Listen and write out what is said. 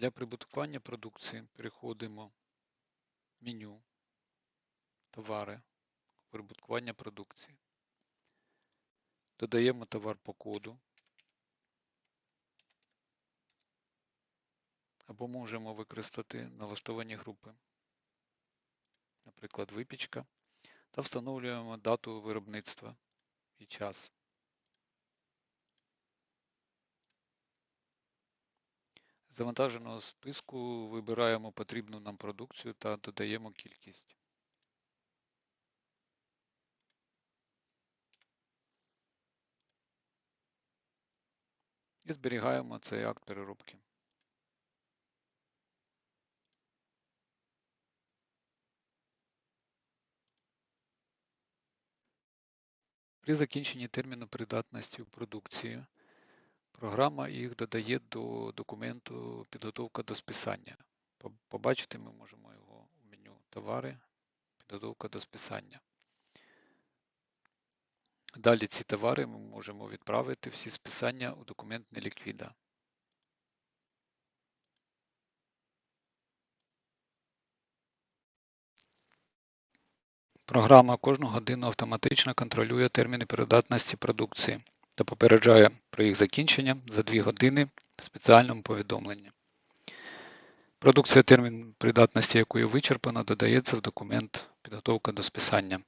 Для прибуткування продукції переходимо в меню, товари, прибуткування продукції. Додаємо товар по коду. Або можемо використати налаштовані групи, наприклад, випічка, та встановлюємо дату виробництва і час. Завантаженого списку вибираємо потрібну нам продукцію та додаємо кількість. І зберігаємо цей акт переробки. При закінченні терміну придатності у продукції програма їх додає до документу підготовка до списання. Побачити ми можемо його у меню Товари, підготовка до списання. Далі ці товари ми можемо відправити всі списання у документ неліквіда. Програма кожну годину автоматично контролює терміни придатності продукції та попереджає про їх закінчення за 2 години в спеціальному повідомленні. Продукція термін придатності якої вичерпана додається в документ підготовка до списання.